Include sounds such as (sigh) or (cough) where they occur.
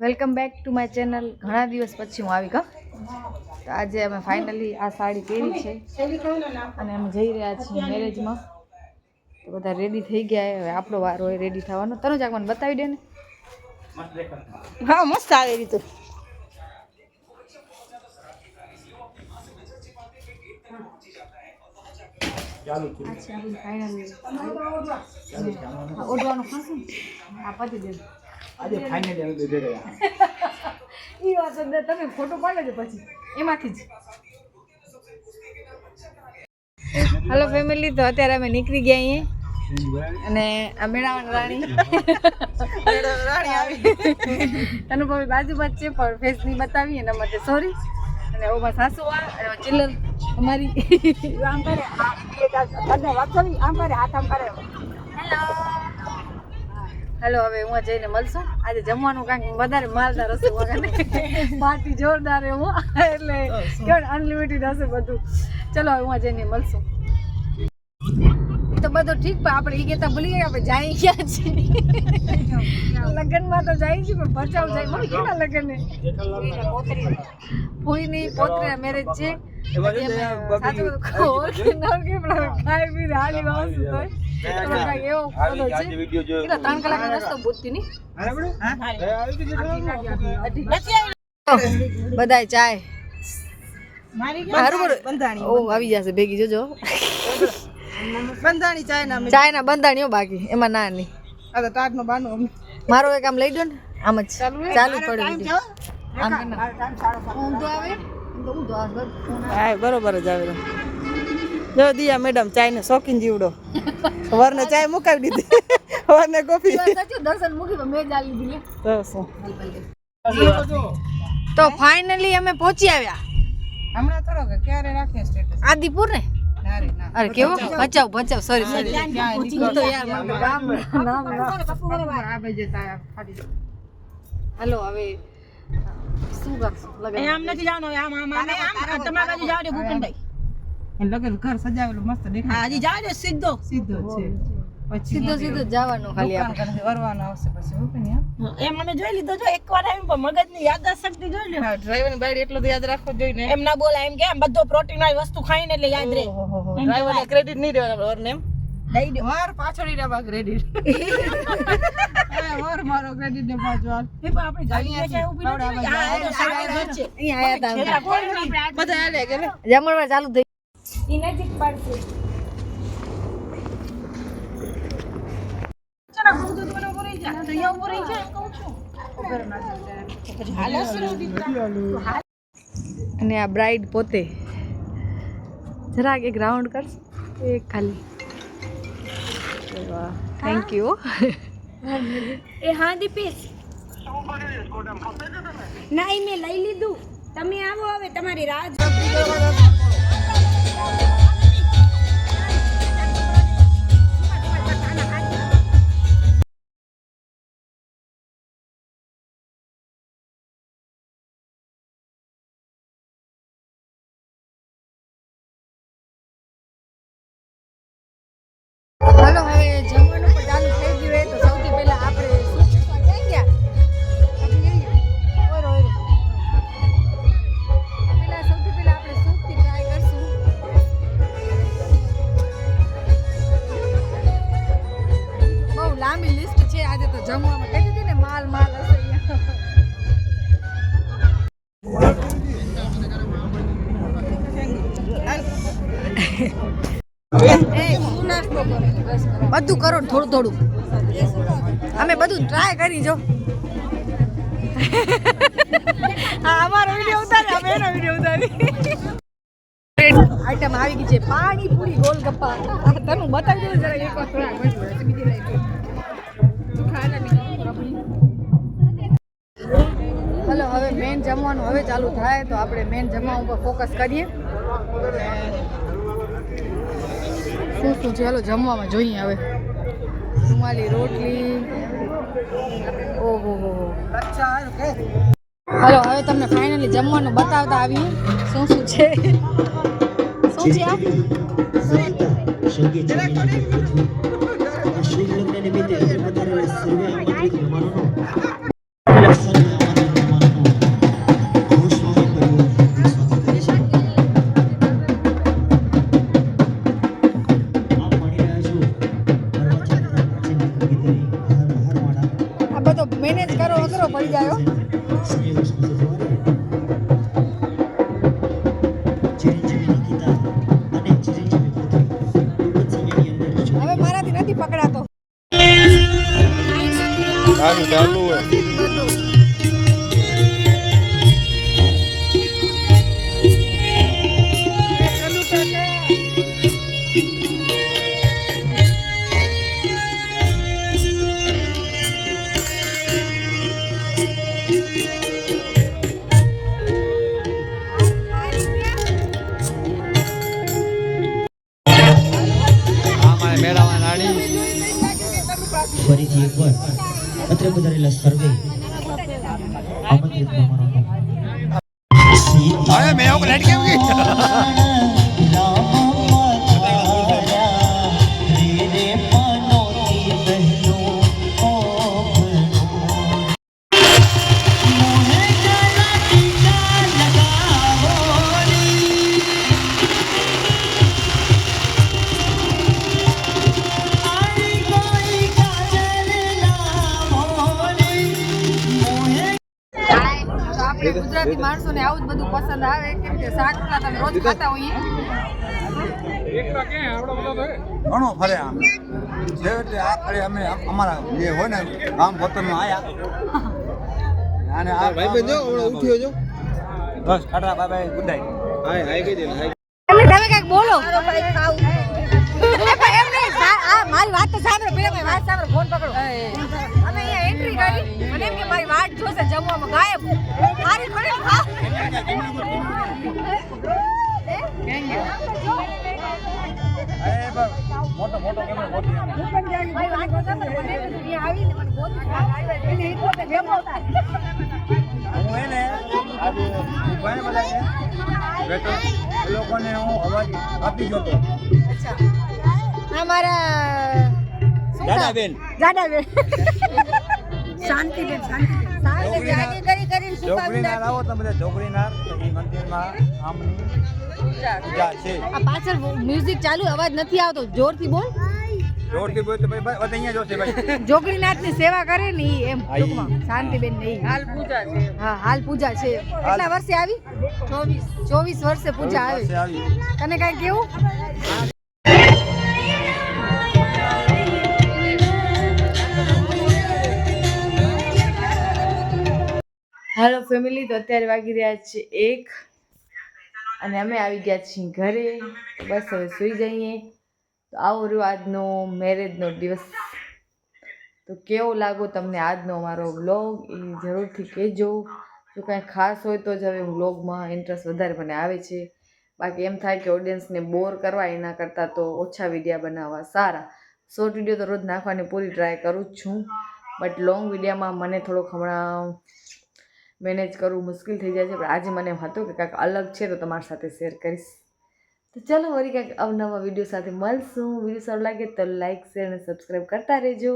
Welcome back to my channel. ઘણા દિવસ પછી હું આવી કા તો આજે અમે ફાઇનલી આ સાડી પહેરી છે. અને અમે જઈ રહ્યા છીએ મેરેજમાં તો બધા રેડી થઈ ગયા હવે આપણો વાર હોય રેડી થવાનો. તને જ મને બતાવી દે ને. હા મસ્ત આવે રીતું ઓઢવાનું ખાશું આ પતી દે આજે ફાઇનલી અમે બે ગયા એ (laughs) વાત અંદર તમે ફોટો પાડો પછી. એમાંથી જ. હલો ફેમિલી તો અત્યારે અમે નીકળી ગયા અહીંયા. અને આ મેળાવન રાણી. (laughs) રાણી આવી. (laughs) તનુ ભાઈ બાજુ બાજુ છે પણ ફેસ નહીં બતાવી એના માટે સોરી અને ઓમાં સાસુ આ અને ચિલ્લર અમારી. આમ કરે આ તને વાત કરી આમ કરે હાથ આમ કરે. હેલો હવે હું જઈને મળશું. આજે જમવાનું કાંઈક વધારે માલદાર હશે વગર પાર્ટી જોરદાર એવું એટલે કેવું અનલિમિટેડ હશે બધું. ચલો હવે હું જઈને મળશું. તો બધું ઠીક પણ આપણે એ કહેતા ભૂલી ગયા આપણે જાય ગયા છે લગ્નમાં તો જાય છે પણ બચાવ જાય. મમ્મી કેટલા લગ્ન ને ફૂઈની પોતરી મેરેજ છે. ને સાચું બબી- ઓરિજિનલ કે પણ ખાઈ પી હાલી વાવશું તો બધાય ચાય. મારી હારું બોલો. બંધાણી? ઓ આવી જશે ભેગી જોજો. બંધાણી ચાય ના ચાય ના બંધાણીઓ બાકી એમાં ના નહીં. આ તો તાજ નો બાનો મારો એક આમ લઈ દો ને આમ જ. ચાલુ પડે ટાઈમ video. થયો આમ કે ના. ઊંધો આવે? તો ઊંધો આવે. બસ. હા બરોબર જ આવે. જો દિયા મેડમ ચાય ને શોખીન જીવડો. વરને ચાય મુકાવી દીધી. વરને કોફી. દર્શન મૂકી તો મેં જ આલી તો ફાઇનલી અમે પહોંચી આવ્યા. હમણાં થોડો કે ક્યારે રાખીએ સ્ટેટસ આદિપુર ને? રે અરે કેવો? ભચાવ ભચાવ સોરી સોરી તો યાર નામ ના. આ બાજુ તાયા ફાટી જાય. હાલો હવે શું કરશું? લગન. આમ નથી જવાનું આમ આમ આમ તમારા બાજુ જાવ દે ભૂપેનભાઈ. લગન ઘર સજાવેલું મસ્ત દેખાય. હા જાય ને સીધો. સીધો છે. પછી સીધો સીધો જવાનું ખાલી આપણે. વરવાનો આવશે પછી હું કઈ એમ? અમે જોઈ લીધો જો એકવાર આવીને પણ મગજની યાદદાસ્ત શક્તિ જોઈ લે હા ડ્રાઈવર બાઈડ એટલું તો યાદ રાખવો જોઈએ ને. એમ ના બોલાય એમ કે આમ બધો પ્રોટીન વાળી વસ્તુ ખાઈને એટલે યાદ રહે. ડ્રાઈવર ક્રેડિટ નહીં દેવાના વર ને દઈ દે. વર પાછળ ક્રેડિટ (laughs) વર મારો ક્રેડિટ ને પાછો એ પણ આપણી ગાડી ક્યાંય ઊભી નથી. રહી. હા, એ તો સામે જ છે. અહીંયા આયા તા છેલ્લા કોઈ નથી. બધા હાલે કે જમણવાર ચાલુ થઈ ચાલો, હું તો તમને ઊભો રહી જા. અહીંયા ઊભો રહી જા, એમ કહું છું. પછી હાલે છે ને ઉડી. અને આ બ્રાઇડ પોતે જરાક એક રાઉન્ડ કરશે. એક ખાલી. થેન્ક યુ એ હા દીપેશ. ના એ મેં લઈ લીધું. તમે આવો હવે તમારી રાહ Thank you. બધું કરો થોડું થોડું. અમે બધું ટ્રાય કરી જો. હા અમારો વીડિયો ઉતારે અમે એનો વીડિયો ઉતારી. આઈટમ આવી ગઈ છે પાણી પૂરી ગોલગપ્પા તને બતાવી દઉં જરા એક વાર બીજી હલો હવે મેન જમવાનું હવે ચાલુ થાય તો આપણે મેન જમવા ઉપર ફોકસ કરીએ. શું શું છે. હાલો, જમવામાં જોઈએ હવે. રૂમાલી રોટલી. ઓહો, હો હલો, હવે તમને ફાઇનલી જમવાનું બતાવતા આવ્યું શું શું છે? શું છે મેનેજ કરો અઘરો પડી જાય હવે મારાથી નથી પકડાતો. ફરીથી એકવાર અત્રે પધારેલા સર્વે આમંત્રિત મેં લડકે ઉગી તો ગુજરાતી માણસોને આવું જ બધું પસંદ આવે કેમ કે શાક રોટલા તમે રોજ ખાતા હોઈએ ઘણો ફરે આમ. એટલે આ ફરે અમે અમારા જે હોય ને ગામ વતનમાં આયા. અને આ ભાઈ બંધો ઉઠ્યો જો. બસ ખાટરા bye bye good night hi hi કહી દે હાય. તમે કંઈક બોલો. ભાઈ પણ એમ નહીં આ મારી વાત તો સાંભળો પેલા ભાઈ વાત સાંભળો ફોન પકડો. એન્ટ્રી કરી મને એમ કે મારી વાટ જોશે જમવામાં ગાયબ. મોટો મોટો કેમેરો વાત તો મને અહીંયા આવીને મને ગોતી આવ્યા પોતે જમાવતા હું. એને આજે ઉભાને બધા એ લોકોને હું અવાજ આપી ગયો હતો. અચ્છા. આ મારા શું શાંતિ જાગી કરી કરીને શું કામ આવો તમે બધા જોગડીનાર એ મંદિરમાં આમની પૂજા છે. આ પાછળ મ્યુઝિક ચાલુ અવાજ નથી આવતો. જોરથી બોલ. જોરથી બોલ તો ભાઈ બસ અહીંયા જોશે ભાઈ. જોગણીનાથની સેવા કરે ને ઈ એમ. ટૂંકમાં. શાંતિબેન ને છે. હા હાલ પૂજા છે. કેટલા વર્ષે આવી? ચોવીસ. ચોવીસ વર્ષે પૂજા આવી. તને કઈ કેવું? ફેમિલી તો અત્યારે વાગી રહ્યા છે એક. અને અમે આવી ગયા છીએ ઘરે. બસ હવે સૂઈ જઈએ. તો આવો રહ્યો આજનો મેરેજનો દિવસ. તો કેવો લાગો તમને આજનો અમારો વ્લોગ એ જરૂરથી કહેજો. જો કાંઈ ખાસ હોય તો જ હવે વ્લોગમાં ઇન્ટરેસ્ટ વધારે મને આવે છે. બાકી એમ થાય કે ઓડિયન્સને બોર કરવા એના કરતાં તો ઓછા વિડીયા બનાવવા સારા. શોર્ટ વીડિયો તો રોજ નાખવાની પૂરી ટ્રાય કરું જ છું. બટ લોંગ વિડીયામાં મને થોડોક હમણાં મેનેજ કરવું મુશ્કેલ થઈ જાય છે, પણ આજે મને એમ હતું કે કાંઈક અલગ છે તો તમારી સાથે શેર કરીશ. તો ચાલો વળી કાંઈક અવનવા વીડિયો સાથે મળશું. વીડિયો સારું લાગે તો લાઈક, શેર અને સબસ્ક્રાઈબ કરતા રહેજો.